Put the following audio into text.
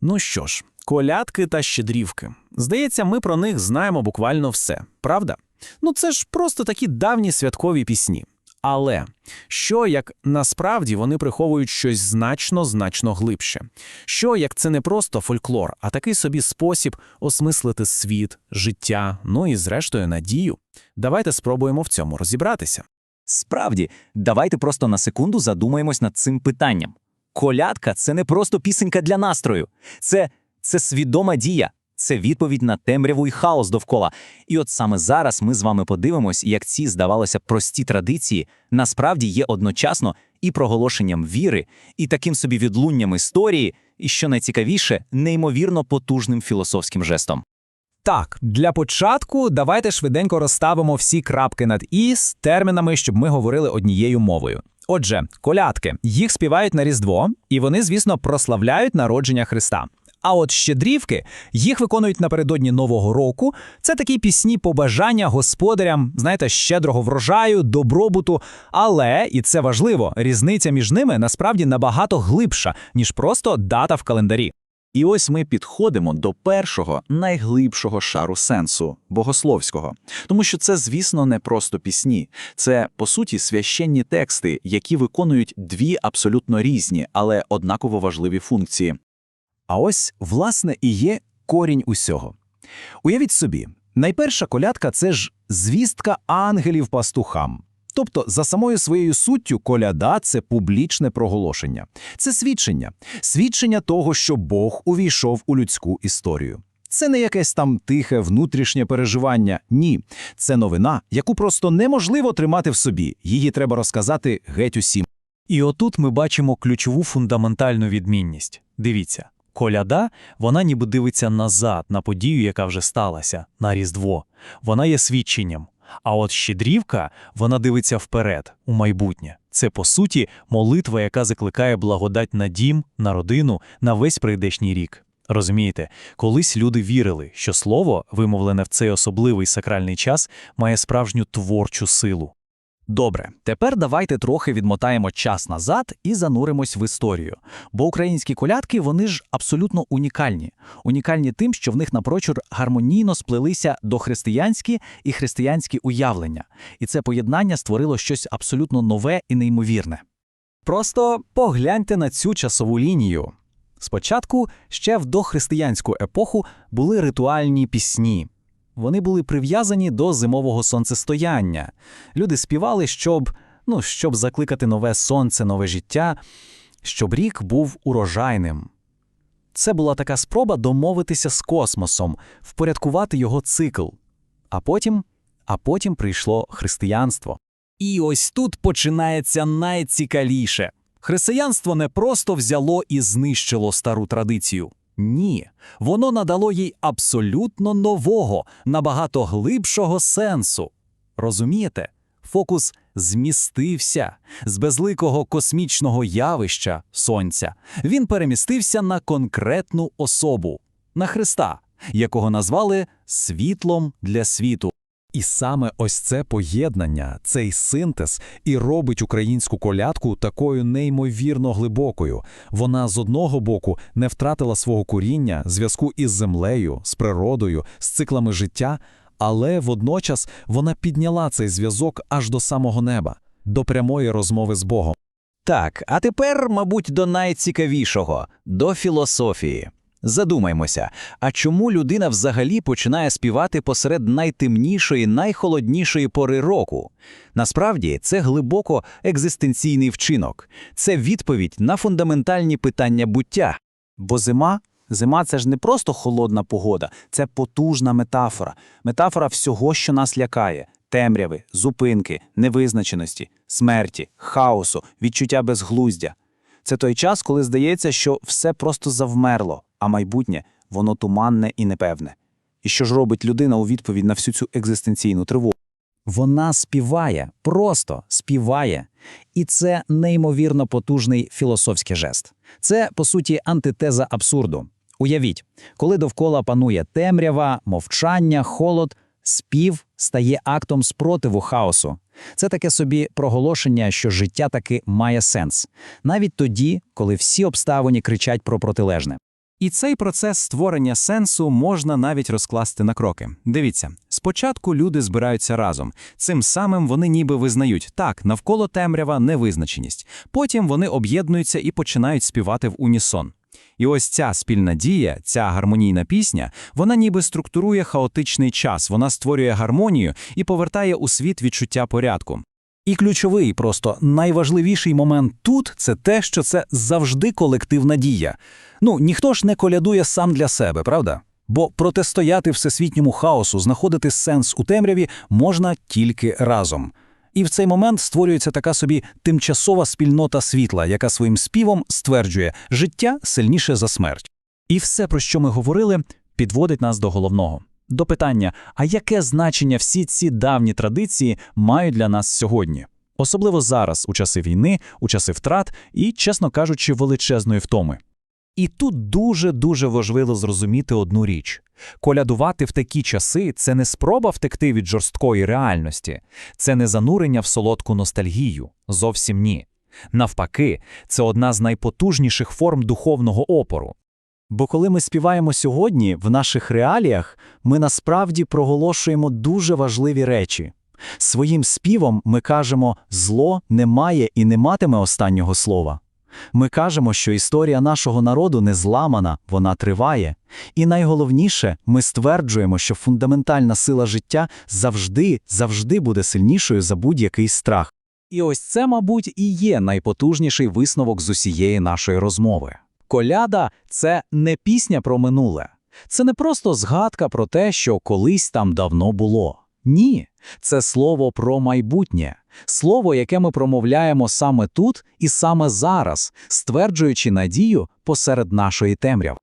Ну що ж, колядки та щедрівки. Здається, ми про них знаємо буквально все, правда? Ну це ж просто такі давні святкові пісні. Але що як насправді вони приховують щось значно значно глибше? Що як це не просто фольклор, а такий собі спосіб осмислити світ, життя, ну і зрештою надію? Давайте спробуємо в цьому розібратися. Справді, давайте просто на секунду задумаємось над цим питанням. Колядка це не просто пісенька для настрою, це, це свідома дія, це відповідь на темряву і хаос довкола. І от саме зараз ми з вами подивимось, як ці, здавалося, прості традиції насправді є одночасно і проголошенням віри, і таким собі відлунням історії, і що найцікавіше, неймовірно потужним філософським жестом. Так, для початку давайте швиденько розставимо всі крапки над і з термінами, щоб ми говорили однією мовою. Отже, колядки їх співають на Різдво, і вони, звісно, прославляють народження Христа. А от щедрівки їх виконують напередодні Нового року. Це такі пісні побажання господарям, знаєте, щедрого врожаю, добробуту. Але, і це важливо, різниця між ними насправді набагато глибша, ніж просто дата в календарі. І ось ми підходимо до першого найглибшого шару сенсу богословського, тому що це, звісно, не просто пісні, це по суті священні тексти, які виконують дві абсолютно різні, але однаково важливі функції. А ось, власне, і є корінь усього. Уявіть собі, найперша колядка це ж звістка ангелів пастухам. Тобто, за самою своєю суттю, коляда це публічне проголошення, це свідчення, свідчення того, що Бог увійшов у людську історію. Це не якесь там тихе внутрішнє переживання. Ні, це новина, яку просто неможливо тримати в собі. Її треба розказати геть усім. І отут ми бачимо ключову фундаментальну відмінність. Дивіться, коляда, вона ніби дивиться назад на подію, яка вже сталася, на Різдво. Вона є свідченням. А от щедрівка, вона дивиться вперед, у майбутнє. Це, по суті, молитва, яка закликає благодать на дім, на родину, на весь прийдешній рік. Розумієте, колись люди вірили, що слово, вимовлене в цей особливий сакральний час, має справжню творчу силу. Добре, тепер давайте трохи відмотаємо час назад і зануримось в історію. Бо українські колядки, вони ж абсолютно унікальні. Унікальні тим, що в них напрочуд гармонійно сплелися дохристиянські і християнські уявлення. І це поєднання створило щось абсолютно нове і неймовірне. Просто погляньте на цю часову лінію. Спочатку, ще в дохристиянську епоху, були ритуальні пісні. Вони були прив'язані до зимового сонцестояння. Люди співали, щоб, ну, щоб закликати нове сонце, нове життя, щоб рік був урожайним. Це була така спроба домовитися з космосом, впорядкувати його цикл. А потім, а потім прийшло християнство. І ось тут починається найцікавіше. Християнство не просто взяло і знищило стару традицію. Ні, воно надало їй абсолютно нового, набагато глибшого сенсу. Розумієте? Фокус змістився з безликого космічного явища сонця. Він перемістився на конкретну особу на Христа, якого назвали світлом для світу. І саме ось це поєднання, цей синтез і робить українську колядку такою неймовірно глибокою. Вона з одного боку не втратила свого коріння, зв'язку із землею, з природою, з циклами життя, але водночас вона підняла цей зв'язок аж до самого неба, до прямої розмови з Богом. Так, а тепер, мабуть, до найцікавішого до філософії. Задумаймося, а чому людина взагалі починає співати посеред найтемнішої, найхолоднішої пори року? Насправді, це глибоко екзистенційний вчинок, це відповідь на фундаментальні питання буття. Бо зима, зима це ж не просто холодна погода, це потужна метафора, метафора всього, що нас лякає: темряви, зупинки, невизначеності, смерті, хаосу, відчуття безглуздя. Це той час, коли здається, що все просто завмерло, а майбутнє воно туманне і непевне. І що ж робить людина у відповідь на всю цю екзистенційну тривогу? Вона співає, просто співає. І це неймовірно потужний філософський жест. Це, по суті, антитеза абсурду. Уявіть, коли довкола панує темрява, мовчання, холод, спів стає актом спротиву хаосу. Це таке собі проголошення, що життя таки має сенс, навіть тоді, коли всі обставини кричать про протилежне. І цей процес створення сенсу можна навіть розкласти на кроки. Дивіться, спочатку люди збираються разом. Цим самим вони ніби визнають так, навколо темрява невизначеність. Потім вони об'єднуються і починають співати в унісон. І ось ця спільна дія, ця гармонійна пісня, вона ніби структурує хаотичний час, вона створює гармонію і повертає у світ відчуття порядку. І ключовий, просто найважливіший момент тут це те, що це завжди колективна дія. Ну, ніхто ж не колядує сам для себе, правда? Бо протистояти всесвітньому хаосу, знаходити сенс у темряві можна тільки разом. І в цей момент створюється така собі тимчасова спільнота світла, яка своїм співом стверджує життя сильніше за смерть. І все, про що ми говорили, підводить нас до головного. До питання, а яке значення всі ці давні традиції мають для нас сьогодні? Особливо зараз, у часи війни, у часи втрат і, чесно кажучи, величезної втоми. І тут дуже-дуже важливо зрозуміти одну річ. Колядувати в такі часи – це не спроба втекти від жорсткої реальності, це не занурення в солодку ностальгію, зовсім ні. Навпаки, це одна з найпотужніших форм духовного опору. Бо коли ми співаємо сьогодні, в наших реаліях, ми насправді проголошуємо дуже важливі речі. Своїм співом ми кажемо «зло не має і не матиме останнього слова». Ми кажемо, що історія нашого народу не зламана, вона триває. І найголовніше, ми стверджуємо, що фундаментальна сила життя завжди, завжди буде сильнішою за будь-який страх. І ось це, мабуть, і є найпотужніший висновок з усієї нашої розмови. Коляда це не пісня про минуле. Це не просто згадка про те, що колись там давно було. Ні, це слово про майбутнє, слово, яке ми промовляємо саме тут і саме зараз, стверджуючи надію посеред нашої темряви.